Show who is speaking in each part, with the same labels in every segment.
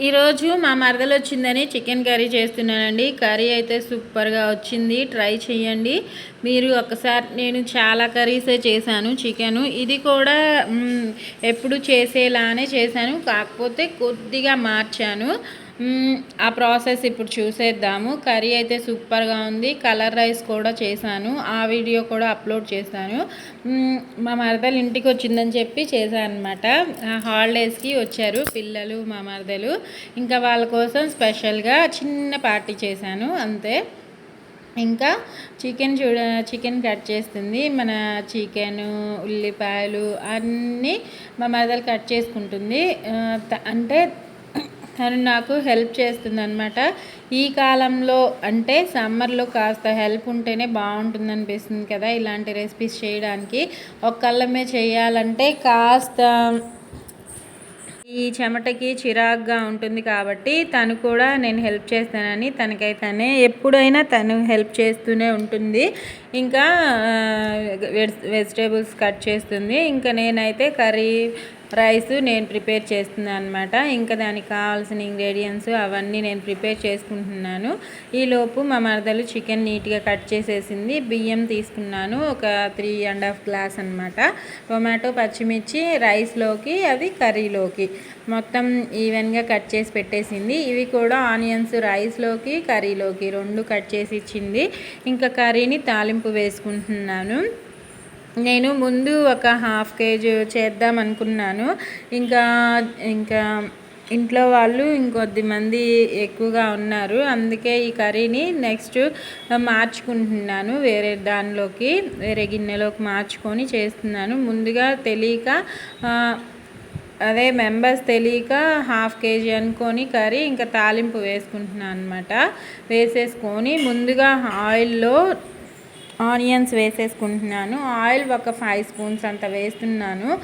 Speaker 1: ఈరోజు మా మరదలు వచ్చిందని చికెన్ కర్రీ చేస్తున్నానండి. కర్రీ అయితే సూపర్గా వచ్చింది. ట్రై చేయండి మీరు ఒకసారి నేను చాలా కర్రీసే చేశాను చికెను. ఇది కూడా ఎప్పుడు చేసేలానే చేశాను. కాకపోతే కొద్దిగా మార్చాను. ఆ ప్రాసెస్ ఇప్పుడు చూసేద్దాము. కర్రీ అయితే సూపర్గా ఉంది. కలర్ రైస్ కూడా చేశాను. ఆ వీడియో కూడా అప్లోడ్ చేశాను. మా మరదలు ఇంటికి వచ్చిందని చెప్పి చేశాను అనమాట హాలిడేస్కి వచ్చారు పిల్లలు మా మరదలు. ఇంకా వాళ్ళ కోసం స్పెషల్గా చిన్న పార్టీ చేశాను. అంతే. ఇంకా చికెన్ చూడ చికెన్ కట్ చేస్తుంది. మన చికెన్ ఉల్లిపాయలు అన్నీ మా మరదలు కట్ చేసుకుంటుంది. అంటే తను నాకు హెల్ప్ చేస్తుంది అనమాట ఈ కాలంలో అంటే సమ్మర్లో కాస్త హెల్ప్ ఉంటేనే బాగుంటుంది అనిపిస్తుంది కదా ఇలాంటి రెసిపీస్ చేయడానికి. ఒక్కళ్ళమే చేయాలంటే కాస్త ఈ చెమటకి చిరాగ్గా ఉంటుంది కాబట్టి తను కూడా నేను హెల్ప్ చేస్తానని తనకైతేనే ఎప్పుడైనా తను హెల్ప్ చేస్తూనే ఉంటుంది. ఇంకా వెజిటేబుల్స్ కట్ చేస్తుంది. ఇంకా నేనైతే కర్రీ రైస్ నేను ప్రిపేర్ చేస్తున్నాను అనమాట ఇంకా దానికి కావాల్సిన ఇంగ్రీడియంట్స్ అవన్నీ నేను ప్రిపేర్ చేసుకుంటున్నాను. ఈలోపు మా మరదలు చికెన్ నీట్గా కట్ చేసేసింది. బియ్యం తీసుకున్నాను. ఒక త్రీ అండ్ హాఫ్ గ్లాస్ అనమాట టొమాటో పచ్చిమిర్చి రైస్లోకి అది కర్రీలోకి. మొత్తం ఈవెన్గా కట్ చేసి పెట్టేసింది. ఇవి కూడా ఆనియన్స్ రైస్లోకి కర్రీలోకి రెండు కట్ చేసి ఇచ్చింది. ఇంకా కర్రీని తాలింపు వేసుకుంటున్నాను. నేను ముందు ఒక హాఫ్ కేజీ చేద్దాం అనుకున్నాను. ఇంకా ఇంకా ఇంట్లో వాళ్ళు ఇంకొద్ది మంది ఎక్కువగా ఉన్నారు. అందుకే ఈ కర్రీని నెక్స్ట్ మార్చుకుంటున్నాను. వేరే దానిలోకి వేరే గిన్నెలోకి మార్చుకొని చేస్తున్నాను. ముందుగా తెలియక అదే మెంబర్స్ తెలియక హాఫ్ కేజీ అనుకొని కర్రీ ఇంకా తాలింపు వేసుకుంటున్నాను అనమాట వేసేసుకొని ముందుగా ఆయిల్లో ఆనియన్స్ వేసేసుకుంటున్నాను. ఆయిల్ ఒక ఫైవ్ స్పూన్స్ అంత వేస్తున్నాను.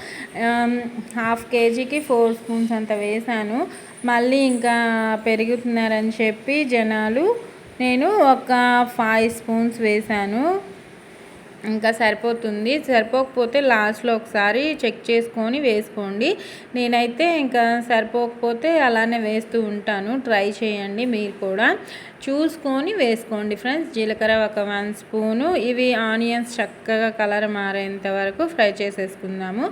Speaker 1: హాఫ్ కేజీకి ఫోర్ స్పూన్స్ అంత వేసాను. మళ్ళీ ఇంకా పెరుగుతున్నారని చెప్పి జనాలు నేను ఒక ఫైవ్ స్పూన్స్ వేసాను. ఇంకా సరిపోతుంది. సరిపోకపోతే లాస్ట్లో ఒకసారి చెక్ చేసుకొని వేసుకోండి. నేనైతే ఇంకా సరిపోకపోతే అలానే వేస్తూ ఉంటాను. ట్రై చేయండి మీరు కూడా. చూసుకొని వేసుకోండి ఫ్రెండ్స్. జీలకర్ర ఒక వన్ స్పూను. ఇవి ఆనియన్స్ చక్కగా కలర్ మారేంత వరకు ఫ్రై చేసేసుకుందాము.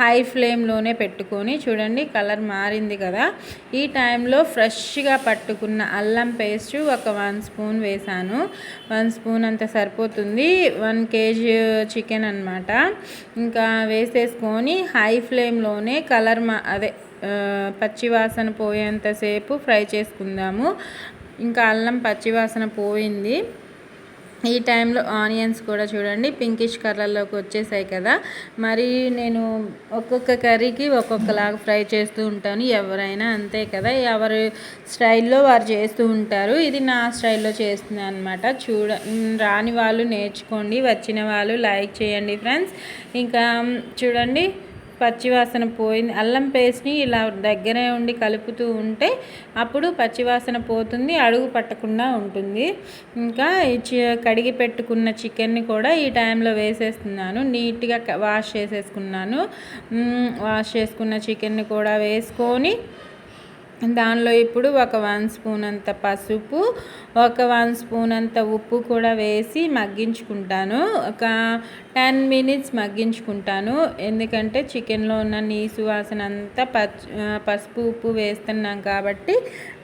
Speaker 1: హై ఫ్లేమ్లోనే పెట్టుకొని చూడండి కలర్ మారింది కదా. ఈ టైంలో ఫ్రెష్గా పట్టుకున్న అల్లం పేస్ట్ ఒక వన్ స్పూన్ వేసాను వన్ స్పూన్ అంత సరిపోతుంది. వన్ కేజీ చికెన్ అనమాట ఇంకా వేసేసుకొని హై ఫ్లేమ్లోనే కలర్ మా అదే పచ్చివాసన పోయేంతసేపు ఫ్రై చేసుకుందాము. ఇంకా అల్లం పచ్చివాసన పోయింది. ఈ టైంలో ఆనియన్స్ కూడా చూడండి పింకిష్ కలర్లోకి వచ్చేసాయి కదా. మరి నేను ఒక్కొక్క కర్రీకి ఒక్కొక్కలాగా ఫ్రై చేస్తూ ఉంటాను ఎవరైనా అంతే కదా. ఎవరి స్టైల్లో వారు చేస్తూ ఉంటారు. ఇది నా స్టైల్లో చేస్తున్నాను అనమాట చూడ రాని వాళ్ళు నేర్చుకోండి వచ్చిన వాళ్ళు లైక్ చేయండి ఫ్రెండ్స్. ఇంకా చూడండి పచ్చివాసన పోయింది అల్లం పేస్ట్ని ఇలా దగ్గరే ఉండి కలుపుతూ ఉంటే అప్పుడు పచ్చివాసన పోతుంది అడుగు పట్టకుండా ఉంటుంది. ఇంకా ఈ చి- కడిగి పెట్టుకున్న చికెన్ని కూడా ఈ టైంలో వేసేస్తున్నాను. నీట్గా వాష్ చేసేసుకున్నాను. వాష్ చేసుకున్న చికెన్ని కూడా వేసుకొని దానిలో ఇప్పుడు ఒక వన్ స్పూన్ అంత పసుపు ఒక వన్ స్పూన్ అంత ఉప్పు కూడా వేసి మగ్గించుకుంటాను. ఒక టెన్ మినిట్స్ మగ్గించుకుంటాను. ఎందుకంటే చికెన్లో ఉన్న నీసు వాసన అంతా పసుపు ఉప్పు వేస్తున్నాం కాబట్టి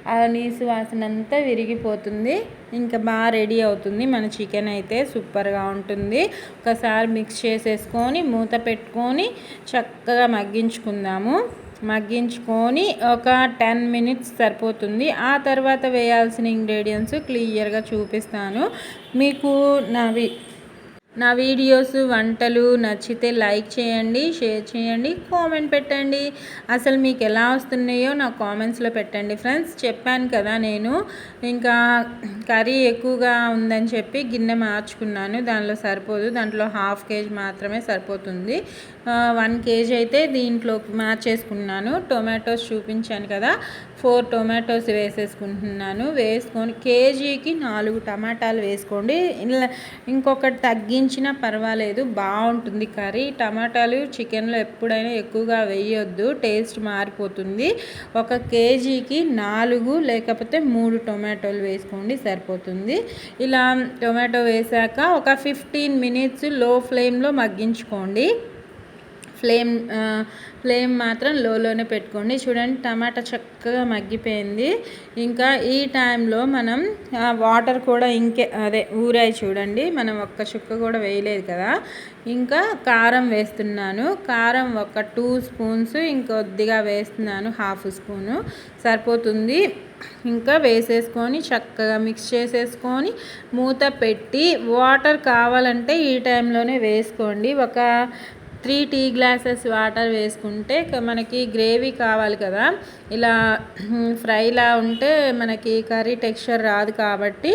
Speaker 1: ఆ నీసు వాసన అంతా విరిగిపోతుంది. ఇంకా బాగా రెడీ అవుతుంది. మన చికెన్ అయితే సూపర్గా ఉంటుంది. ఒకసారి మిక్స్ చేసేసుకొని మూత పెట్టుకొని చక్కగా మగ్గించుకుందాము. మగ్గించుకొని ఒక టెన్ మినిట్స్ సరిపోతుంది. ఆ తర్వాత వేయాల్సిన ఇంగ్రీడియంట్స్ క్లియర్గా చూపిస్తాను. మీకు నావి నా వీడియోస్ వంటలు నచ్చితే లైక్ చేయండి షేర్ చేయండి కామెంట్ పెట్టండి. అసలు మీకు ఎలా వస్తున్నాయో నా కామెంట్స్లో పెట్టండి ఫ్రెండ్స్. చెప్పాను కదా నేను ఇంకా కర్రీ ఎక్కువగా ఉందని చెప్పి గిన్నె మార్చుకున్నాను. దానిలో సరిపోదు. దాంట్లో హాఫ్ కేజీ మాత్రమే సరిపోతుంది. వన్ కేజీ అయితే దీంట్లో మార్చేసుకున్నాను. టొమాటోస్ చూపించాను కదా ఫోర్ టొమాటోస్ వేసేసుకుంటున్నాను. వేసుకొని కేజీకి నాలుగు టమాటాలు వేసుకోండి. ఇంకొకటి తగ్గి వేయించినా పర్వాలేదు బాగుంటుంది కర్రీ. టమాటాలు చికెన్లో ఎప్పుడైనా ఎక్కువగా వేయొద్దు టేస్ట్ మారిపోతుంది. ఒక కేజీకి నాలుగు లేకపోతే మూడు టొమాటోలు వేసుకోండి సరిపోతుంది. ఇలా టొమాటో వేసాక ఒక ఫిఫ్టీన్ మినిట్స్లో ఫ్లేమ్లో మగ్గించుకోండి. ఫ్లేమ్ ఫ్లేమ్ మాత్రం లోలోనే పెట్టుకోండి. చూడండి టమాటా చక్కగా మగ్గిపోయింది. ఇంకా ఈ టైంలో మనం వాటర్ కూడా ఇంకే అదే ఊరాయి చూడండి. మనం ఒక్క చుక్క కూడా వేయలేదు కదా. ఇంకా కారం వేస్తున్నాను. కారం ఒక టూ స్పూన్స్ ఇంకొద్దిగా వేస్తున్నాను హాఫ్ స్పూను. సరిపోతుంది. ఇంకా వేసేసుకొని చక్కగా మిక్స్ చేసేసుకొని మూత పెట్టి వాటర్ కావాలంటే ఈ టైంలోనే వేసుకోండి. ఒక త్రీ టీ గ్లాసెస్ వాటర్ వేసుకుంటే మనకి గ్రేవీ కావాలి కదా. ఇలా ఫ్రైలా ఉంటే మనకి కర్రీ టెక్స్చర్ రాదు కాబట్టి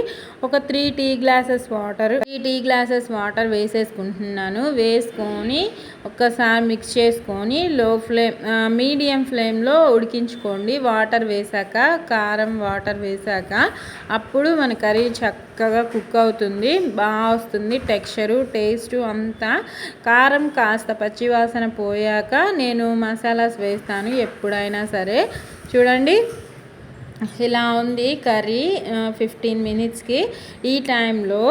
Speaker 1: ఒక three tea glasses water three tea glasses water వేసేసుకుంటున్నాను. వేసుకొని ఒక్కసారి మిక్స్ చేసుకొని లో ఫ్లేమ్ మీడియం ఫ్లేమ్లో ఉడికించుకోండి. వాటర్ వేసాక కారం వాటర్ వేసాక అప్పుడు మన కర్రీ చక్కగా కుక్ అవుతుంది బాగా వస్తుంది టెక్స్చరు టేస్టు అంతా. కారం కాస్త పచ్చివాసన పోయాక నేను మసాలాస్ వేస్తాను ఎప్పుడైనా సరే. చూడండి ఇలా ఉంది కర్రీ ఫిఫ్టీన్ మినిట్స్కి ఈ టైంలో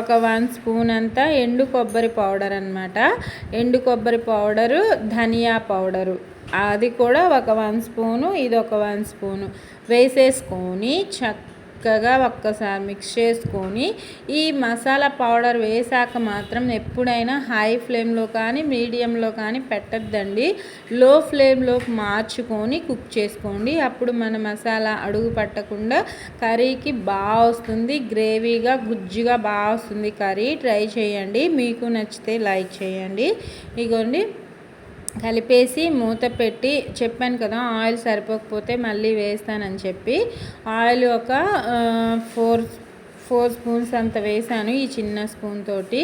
Speaker 1: ఒక వన్ స్పూన్ అంతా ఎండు కొబ్బరి పౌడర్ అనమాట ఎండు కొబ్బరి పౌడరు ధనియా పౌడరు. అది కూడా ఒక వన్ స్పూను ఇది ఒక వన్ స్పూను. వేసేసుకొని చక్క చక్కగా ఒక్కసారి మిక్స్ చేసుకొని ఈ మసాలా పౌడర్ వేసాక మాత్రం ఎప్పుడైనా హై ఫ్లేమ్లో కానీ మీడియంలో కానీ పెట్టద్దండి. లో ఫ్లేమ్లోకి మార్చుకొని కుక్ చేసుకోండి. అప్పుడు మన మసాలా అడుగు పట్టకుండా కర్రీకి బాగా వస్తుంది. గ్రేవీగా గుజ్జుగా బాగా వస్తుంది కర్రీ. ట్రై చేయండి. మీకు నచ్చితే లైక్ చేయండి. ఇగోండి. కలిపేసి మూత పెట్టి చెప్పాను కదా ఆయిల్ సరిపోకపోతే మళ్ళీ వేస్తానని చెప్పి. ఆయిల్ ఒక ఫోర్ ఫోర్ స్పూన్స్ అంత వేసాను ఈ చిన్న స్పూన్ తోటి.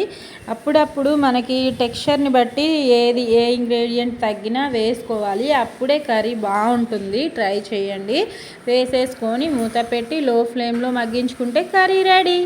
Speaker 1: అప్పుడప్పుడు మనకి టెక్స్చర్ని బట్టి ఏది ఏ ఇంగ్రీడియంట్ తగ్గినా వేసుకోవాలి. అప్పుడే కర్రీ బాగుంటుంది. ట్రై చేయండి. వేసేసుకొని మూత పెట్టి లో ఫ్లేమ్లో మగ్గించుకుంటే కర్రీ రెడీ.